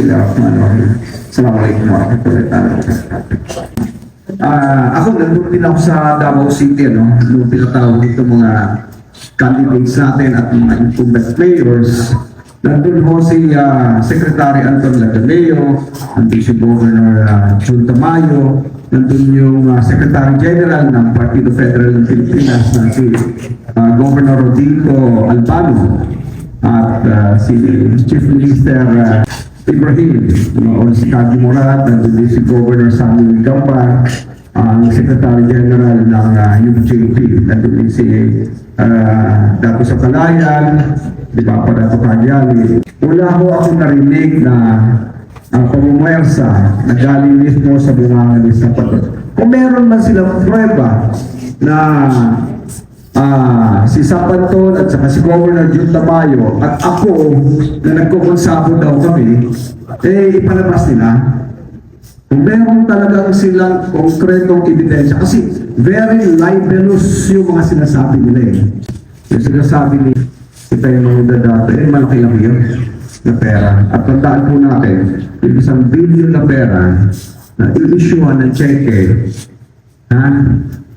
Bismillahirrahmanirrahim. Assalamualaikum warahmatullahi wabarakatuh. Ah, ako nandun din ako sa Davao City, ano, nung pinatawag ito mga candidates natin at mga incumbent players. Nandun ho si ah, Secretary Anton Lagameo, nandun si Governor uh, Jun Tamayo, nandun yung ah, Secretary General ng Partido Federal ng Pilipinas na si ah, Governor Rodrigo Albano at ah, si Chief Minister ah, Ibrahim, o si Kati Murat, nandun si Governor Samuel Gamba, ang Secretary General ng uh, UJP, nandun si uh, Dato sa Kalayan, di ba pa Dato Kagyali. Wala ho ako narinig na ang pumumersa na galing mismo sa bunga ni Sapatot. Kung meron man silang prueba na Ah, si Sapanton at saka si Governor Jun Tamayo at ako na nagkukonsabo daw kami, eh ipalabas nila. Kung meron talagang silang konkretong ebidensya, kasi very libelous yung mga sinasabi nila eh. Yung sinasabi ni kita yung mga dadata, eh malaki lang yun na pera. At tandaan po natin, yung isang billion na pera na i-issuean ng cheque, Ha?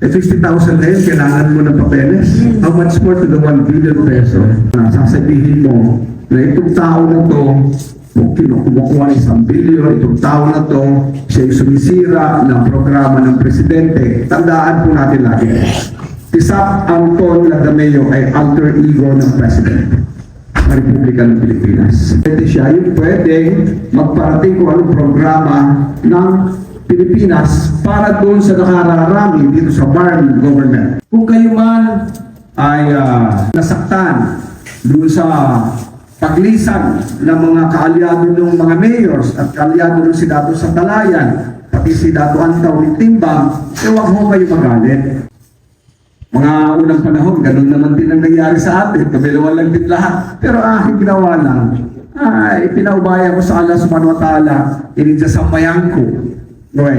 50,000 na yun, kailangan mo ng papeles. How much more to the 1 billion peso na sasabihin mo na itong tao na to, kumukuha ng isang billion, itong tao na to, siya yung sumisira ng programa ng presidente. Tandaan po natin lagi. Si Sap Anton Lagameo ay alter ego ng president ng Republika ng Pilipinas. Pwede siya yung pwede magparating kung anong programa ng Pilipinas para doon sa nakararami dito sa Barn government. Kung kayo man ay ah, nasaktan doon sa paglisan ng mga kaalyado ng mga mayors at kaalyado ng si Dato sa Talayan, pati si Dato Antaw ni Timbang, eh huwag mo kayo magalit. Mga unang panahon, ganun naman din ang nangyari sa atin. Kabilawan lang din lahat. Pero aking ginawa lang, ay pinaubaya ko sa Allah subhanahu wa ta'ala, ininja sa mayan ko. Noy,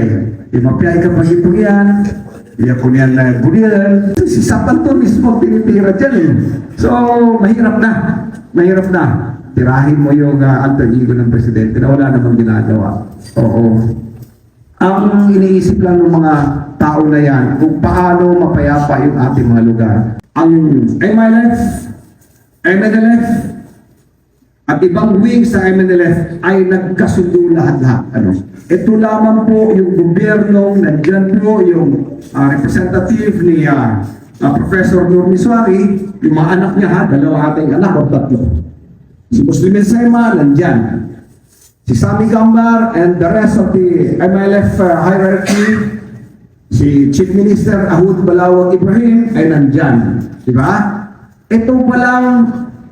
imapyay ka pag ito yan, iya ko niyan na burial. Si Sapan to mismo, tinitira dyan eh. So, mahirap na. Mahirap na. Tirahin mo yung uh, alter ego ng presidente na wala namang ginagawa. Oo. Ang iniisip lang ng mga tao na yan kung paano mapayapa yung ating mga lugar. Ang MLF, MNLF, at ibang wings sa MNLF ay nagkasundo lahat-lahat. Ano? Ito lamang po yung gobyernong nandyan po yung ah, representative ni ah, ah, Professor Nur Miswari, yung mga anak niya ha, dalawa ating anak o tatlo. Si Muslim Sema, nandyan. Si Sami Gambar and the rest of the MLF uh, hierarchy, si Chief Minister Ahud Balawag Ibrahim ay nandyan. Di ba? Ito pa lang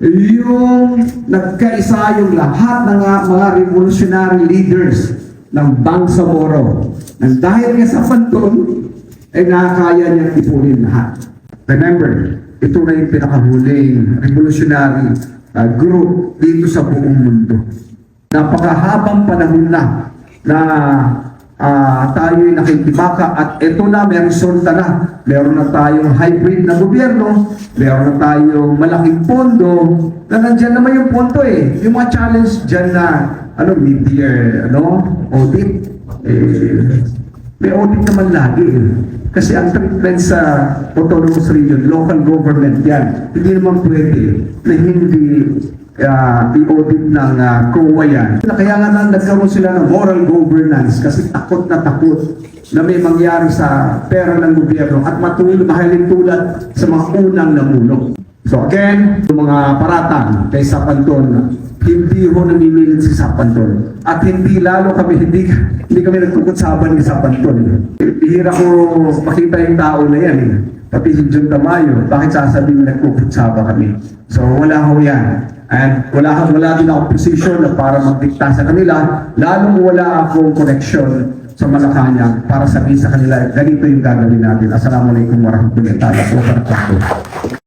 yung nagkaisa yung lahat ng mga, revolutionary leaders ng Bangsamoro. Nang dahil nga sa panton, ay nakakaya niyang ipunin lahat. Remember, ito na yung pinakahuling revolutionary uh, group dito sa buong mundo napakahabang panahon na na ah, tayo'y nakikibaka at ito na, may resulta na. Meron na tayong hybrid na gobyerno, meron na tayong malaking pondo, na nandyan naman yung pondo eh. Yung mga challenge dyan na, ano, mid-year, ano, audit, eh, may audit naman lagi eh. Kasi ang treatment sa autonomous region, local government yan, hindi naman pwede na hindi uh, i-audit ng uh, COA yan. Kaya nga nang nagkaroon sila ng moral governance kasi takot na takot na may mangyari sa pera ng gobyerno at matulog mahalin tulad sa mga unang namuno. So again, yung mga paratang kay Sapanton, hindi ho namimilit si Sapanton. At hindi lalo kami, hindi, hindi kami nagkukutsaban ni Sapanton. Bihira ko makita yung tao na yan eh. Pati si John Tamayo, bakit sasabihin na nagkukutsaba kami? So wala ho yan. And wala, wala din ako position para magdikta sa kanila, lalong wala akong connection sa Malacanang para sabihin sa kanila, ganito yung gagawin natin. Assalamualaikum warahmatullahi wabarakatuh.